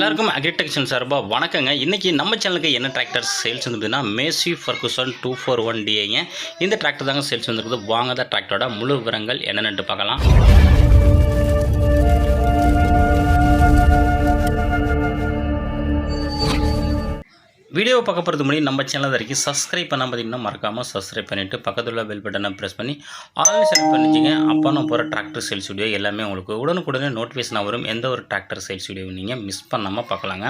எல்லாருக்கும் அக்ரிடெக்ஷன் சார்பாக வணக்கங்க. இன்றைக்கி நம்ம சேனலுக்கு என்ன tractor sales வந்துருக்குதுன்னா Massey Ferguson two four one டிஏங்க இந்த டிராக்டர் தாங்க சேல்ஸ் வந்துருக்குது. வாங்காத டிராக்டரோட முழு விவரங்கள் என்னென்னு பார்க்கலாம். வீடியோவை பார்க்க போகிறது முன்னாடி நம்ம சேனல் வரைக்கும் சப்ஸ்கிரைப் பண்ணால் பார்த்தீங்கன்னா மறக்காமல் சப்ஸ்கிரைப் பண்ணிவிட்டு பக்கத்தில் உள்ள பெல் பட்டனை ப்ரெஸ் பண்ணி ஆல் செலக்ட் பண்ணிச்சிங்க அப்போ நான் போகிற டிராக்டர் சேல்ஸ் வீடியோ எல்லாமே உங்களுக்கு உடனுக்குடனே நோட்டிஃபிகேஷன் வரும். எந்த ஒரு டிராக்டர் சேல்ஸ் வீடியோ நீங்கள் மிஸ் பண்ணாமல் பார்க்கலாங்க.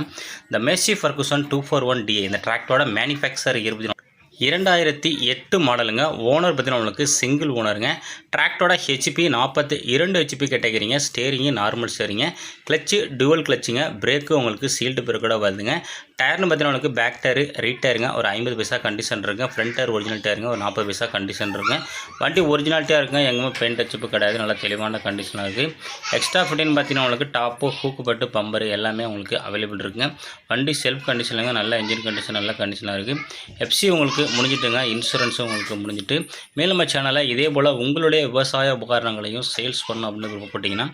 இந்த Massey Ferguson two four one D இந்த டிராக்டரோட மேனுஃபேக்சர் இருபது இரண்டாயிரத்தி எட்டு மாடலுங்க. ஓனர் பார்த்தீங்கன்னா உங்களுக்கு சிங்கிள் ஓனருங்க டிராக்டரோட ஹெச்பி நாற்பத்தி இரண்டு ஹெச்பி கேட்டகரிங்க. ஸ்டேரிங்கு நார்மல் ஸ்டேரிங்க கிளச்சு டுவல் கிளச்சுங்க பிரேக்கு உங்களுக்கு சீல்டு பிரேக்கோட வருதுங்க. டயர்னு பார்த்தீங்கன்னா உங்களுக்கு பேக் டயரு ரைட் டயருங்க ஒரு ஐம்பது பைசா கண்டிஷன் இருக்குங்க. ஃப்ரண்ட் டயர் ஒரிஜினல் டயருங்க ஒரு நாற்பது பைசா கண்டிஷன் இருக்குங்க. வண்டி ஒரிஜினாலிட்டியாக இருக்குங்க. எங்கேயுமே பெயிண்ட் டச்சப்பு கிடையாது. நல்லா தெளிவான கண்டிஷனாக இருக்குது எக்ஸ்ட்ரா ஃபிட்டின்னு பார்த்தீங்கன்னா உங்களுக்கு டாப்பு ஹூக்கு பட்டு எல்லாமே உங்களுக்கு அவைலபிள் இருக்குங்க. வண்டி செல்ஃப் கண்டிஷனுங்க நல்ல இன்ஜின் கண்டிஷன் நல்ல கண்டிஷனாக இருக்குது எஃப்சி உங்களுக்கு முடிஞ்சிட்டுங்க. இன்சூரன்ஸும் உங்களுக்கு முடிஞ்சிட்டு. மேலும் நம்ம சேனலை இதே போல் உங்களுடைய விவசாய உபகரணங்களையும் சேல்ஸ் பண்ணணும் அப்படின்னு விருப்பப்பட்டீங்கன்னா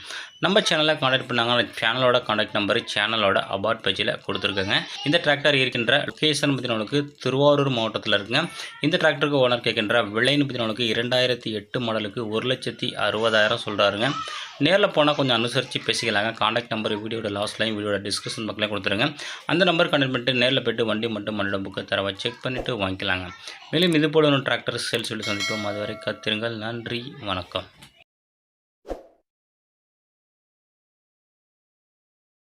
நம்ம சேனலை காண்டாக்ட் பண்ணாங்க. சேனலோட காண்டாக்ட் நம்பர் சேனலோட அபார்ட் பேஜில் கொடுத்துருக்கோங்க. இந்த டிராக்டர் இருக்கின்ற லொக்கேஷன் பார்த்தீங்கன்னா திருவாரூர் மாவட்டத்தில் இருக்குங்க. இந்த டிராக்டருக்கு ஓனர் கேட்கின்ற விலைன்னு பற்றினவங்களுக்கு இரண்டாயிரத்தி எட்டு மாடலுக்கு ஒரு லட்சத்தி அறுபதாயிரம் சொல்கிறாருங்க நேரில் போனால் கொஞ்சம் அனுசரித்து பேசிக்கலாங்க. காண்டாக்ட் நம்பர் வீடியோட லாஸ்ட்லையும் வீடியோட டிஸ்கிரிப்ஷன் பக்கத்தில் கொடுத்துருங்க. அந்த நம்பர் கண்டெக்ட் பண்ணிட்டு நேரில் போய்ட்டு வண்டி மட்டும் மண்ணிட புக்கு தரவை செக் பண்ணிவிட்டு வாங்கிக்கலாங்க. மேலும் இது போல டிராக்டர் சேல்ஸ் சொல்லி சந்திப்போம். அதுவரை கத்திருங்கள். நன்றி. வணக்கம்.